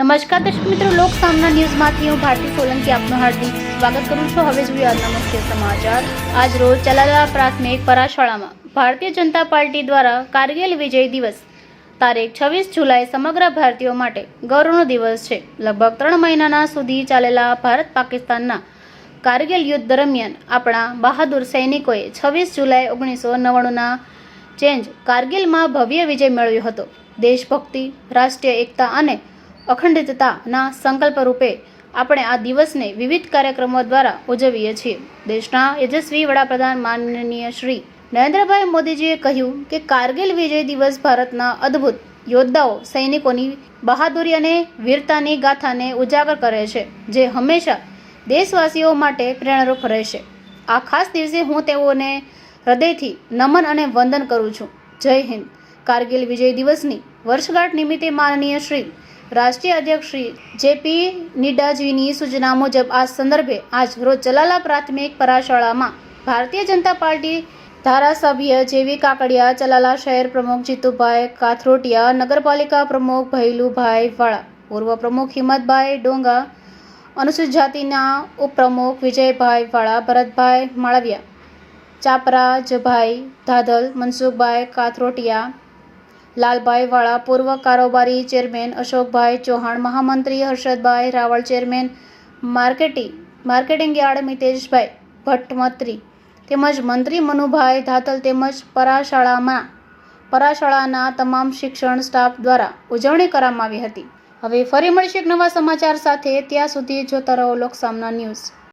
નમસ્કાર દર્શક મિત્રો, લોક સામના ન્યૂઝમાંથી હું ભારતી સોલંકી આપનું હાર્દિક સ્વાગત કરું છું. હવે જોઈએ મુખ્ય સમાચાર. આજ રોજ ચલાલા પ્રાથમિક પરાશાળામાં ભારતીય જનતા પાર્ટી દ્વારા કારગિલ વિજય દિવસ તારીખ છવ્વીસ જુલાઈ સમગ્ર ભારતીયો માટે ગૌરવનો દિવસ છે. લગભગ ત્રણ મહિનાના સુધી ચાલેલા ભારત પાકિસ્તાનના કારગિલ યુદ્ધ દરમિયાન આપણા બહાદુર સૈનિકોએ છવ્વીસ જુલાઈ ઓગણીસો નવ્વાણુંના ચેન્જ કારગિલમાં ભવ્ય વિજય મેળવ્યો હતો. દેશભક્તિ, રાષ્ટ્રીય એકતા અને અખંડિતતાના સંકલ્પ રૂપે આપણે આ દિવસને વિવિધ કાર્યક્રમો દ્વારા ઉજવીએ છીએ. દેશના યજસ્વી વડાપ્રધાન માનનીય શ્રી નરેન્દ્રભાઈ મોદીજીએ કહ્યું કે કારગિલ વિજય દિવસ ભારતના અદ્ભુત યોદ્ધાઓ, સૈનિકોની બહાદુરી અને વીરતાની ગાથાને ઉજાગર કરે છે, જે હંમેશા દેશવાસીઓ માટે પ્રેરણારૂપ રહેશે. આ ખાસ દિવસે હું તેઓને હૃદયથી નમન અને વંદન કરું છું. જય હિન્દ. કારગિલ વિજય દિવસની વર્ષગાંઠ નિમિત્તે માનનીય શ્રી રાષ્ટ્રીય અધ્યક્ષ શ્રી જેપી નિડાજીની સૂચના મુજબ આ સંદર્ભે આજ રોજ ચલાલા પ્રાથમિક પરાશાળામાં ભારતીય જનતા પાર્ટી ધારાસભ્ય જેવી કાકડિયા ચલાલા શહેર પ્રમુખ જીતુભાઈ કાથરોટિયા, નગરપાલિકા પ્રમુખ ભૈલુભાઈ વાળા, પૂર્વ પ્રમુખ હિંમતભાઈ ડોંગા, અનુસૂચિત જાતિના ઉપપ્રમુખ વિજયભાઈ વાળા, ભરતભાઈ માળવિયા, ચાપરાજભાઈ ધાધલ, મનસુખભાઈ કાથરોટિયા લાલભાઈ વાળા પૂર્વ કારોબારી ચેરમેન અશોકભાઈ ચૌહાણ, મહામંત્રી Harshadbhai Raval chairman marketing marketing yard Miteshbhai ભટ્ટમત્રી તેમજ મંત્રી મનુભાઈ ધાતલ તેમજ પરાશાળામાં, પરાશાળાના તમામ શિક્ષણ સ્ટાફ દ્વારા ઉજવણી કરવામાં આવી હતી. હવે ફરી મળીશું એક નવા સમાચાર સાથે. ત્યાં સુધી જોતા રહો લોકસામના ન્યૂઝ.